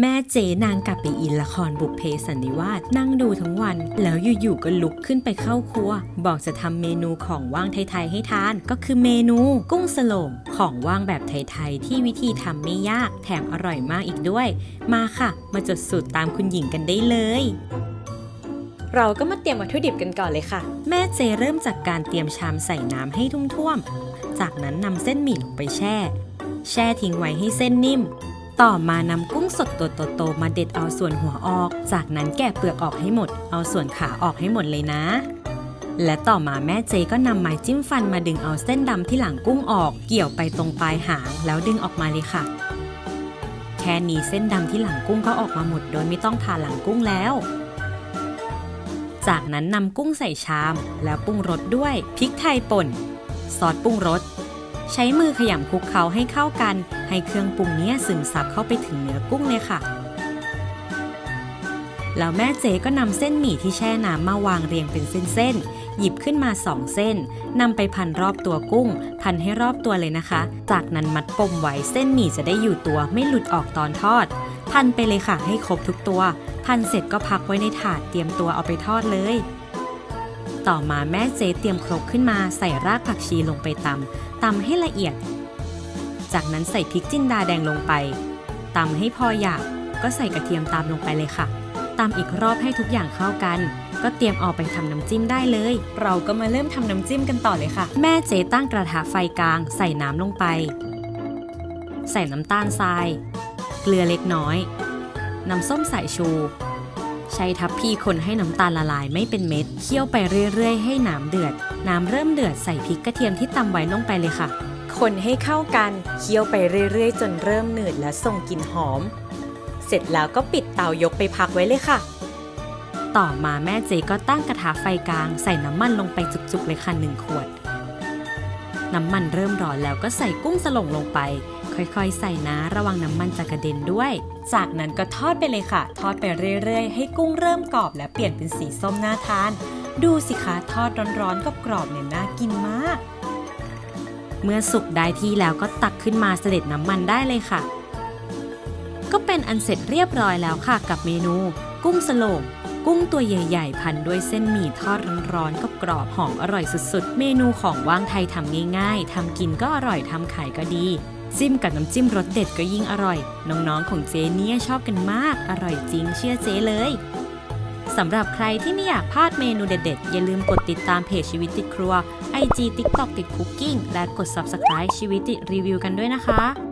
แม่เจนางกลับไปอินละครบุพเพสันนิวาสนั่งดูทั้งวัน แล้วอยู่ๆก็ลุกขึ้นไปเข้าครัว บอกจะทำเมนูของว่างไทยๆให้ทาน ก็คือเมนูกุ้งสโลงของว่างแบบไทยๆที่วิธีทำไม่ยากแถมอร่อยมากอีกด้วย มาค่ะ มาจดสูตรตามคุณหญิงกันได้เลยเราก็มาเตรียมวัตถุดิบกันก่อนเลยค่ะ แม่เจเริ่มจากการเตรียมชามใส่น้ำให้ท่วมๆ จากนั้นนำเส้นหมี่ลงไปแช่ แช่ทิ้งไว้ให้เส้นนิ่ม ต่อมานำกุ้งสดตัวโตๆมาเด็ดเอาส่วนหัวออก จากนั้นแกะเปลือกออกให้หมด เอาส่วนขาออกให้หมดเลยนะ และต่อมาแม่เจก็นำไม้จิ้มฟันมาดึงเอาเส้นดำที่หลังกุ้งออก เกี่ยวไปตรงปลายหาง แล้วดึงออกมาเลยค่ะ แค่นี้เส้นดำที่หลังกุ้งก็ออกมาหมด โดยไม่ต้องผ่าหลังกุ้งแล้วจากนั้นนำกุ้งใส่ชาม แล้วปรุงรสด้วยพริกไทยป่น ซอสปรุงรส ใช้มือขยำคลุกเคล้าให้เข้ากัน ให้เครื่องปรุงเนี้ยซึมซับเข้าไปถึงเนื้อกุ้งเลยค่ะ แล้วแม่เจก็นำเส้นหมี่ที่แช่น้ำมาวางเรียงเป็นเส้นๆ หยิบขึ้นมาสองเส้นนำไปพันรอบตัวกุ้ง พันให้รอบตัวเลยนะคะ จากนั้นมัดปมไว้เส้นหมี่จะได้อยู่ตัวไม่หลุดออกตอนทอด พันไปเลยค่ะให้ครบทุกตัว พันเสร็จก็พักไว้ในถาดเตรียมตัวเอาไปทอดเลย ต่อมาแม่เจเตรียมครกขึ้นมาใส่รากผักชีลงไปตำตำให้ละเอียด จากนั้นใส่พริกจินดาแดงลงไปตำให้พอหยาบก็ใส่กระเทียมตามลงไปเลยค่ะตำอีกรอบให้ทุกอย่างเข้ากัน ก็เตรียมเอาไปทำน้ำจิ้มได้เลย เราก็มาเริ่มทำน้ำจิ้มกันต่อเลยค่ะ แม่เจตั้งกระทะไฟกลาง ใส่น้ำลงไป ใส่น้ำตาลทราย เกลือเล็กน้อย น้ำส้มสายชู ใช้ทัพพีคนให้น้ำตาลละลายไม่เป็นเม็ด เคี่ยวไปเรื่อยๆ ให้น้ำเดือด น้ำเริ่มเดือดใส่พริกกระเทียมที่ตำไว้ลงไปเลยค่ะ คนให้เข้ากัน เคี่ยวไปเรื่อยๆ จนเริ่มหนืดและส่งกลิ่นหอม เสร็จแล้วก็ปิดเตายกไปพักไว้เลยค่ะ ต่อมาแม่เจก็ตั้งกระทะไฟกลาง ใส่น้ำมันลงไปจุกๆเลยค่ะหนึ่งขวด น้ำมันเริ่มร้อนแล้วก็ใส่กุ้งสลงลงไป ค่อยๆ ใส่นะระวังน้ำมันจะกระเด็นด้วย จากนั้นก็ทอดไปเลยค่ะ ทอดไปเรื่อยๆ ให้กุ้งเริ่มกรอบและเปลี่ยนเป็นสีส้มน่าทาน ดูสิคะทอดร้อนๆกับกรอบเนี่ยน่ากินมาก เมื่อสุกได้ที่แล้วก็ตักขึ้นมาเสด็จน้ำมันได้เลยค่ะ ก็เป็นอันเสร็จเรียบร้อยแล้วค่ะกับเมนู กุ้งสโลงกุ้งตัวใหญ่ ๆ พันด้วยเส้นหมี่ทอดร้อนๆกับกรอบหอมอร่อยสุดๆ เมนูของว่างไทยทำง่ายๆ ทำกินก็อร่อยทำขายก็ดี จิ้มกับน้ำจิ้มรสเด็ดก็ยิ่งอร่อย น้องๆของเจเนี่ยชอบกันมาก อร่อยจริงเชื่อเจเลยสำหรับใครที่ไม่อยากพลาดเมนูเด็ดๆ อย่าลืมกดติดตามเพจชีวิตติดครัว IG TikTok ติดคุกกิ้งและกด Subscribe ชีวิตติดรีวิวกันด้วยนะคะ